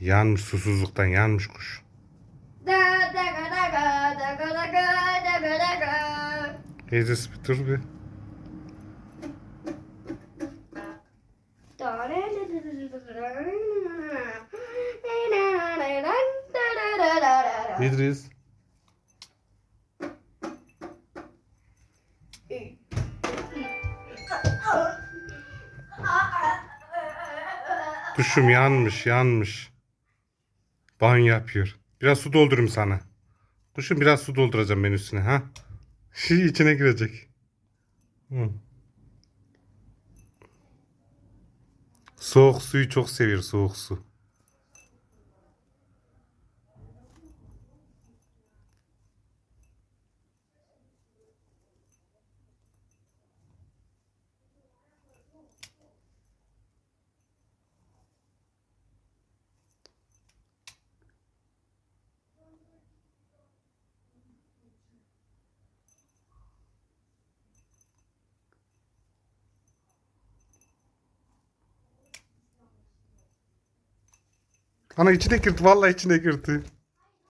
Yanmış susuzluktan yanmış kuş. Ezes bir dur bir. İdris. Duşum yanmış yanmış. Banyo yapıyor. Biraz su doldurayım sana. Kuşum biraz su dolduracağım ben üstüne ha. Şey içine girecek. Hı. Soğuk suyu çok seviyor soğuk su. Ana içine girdi vallahi içine girdi.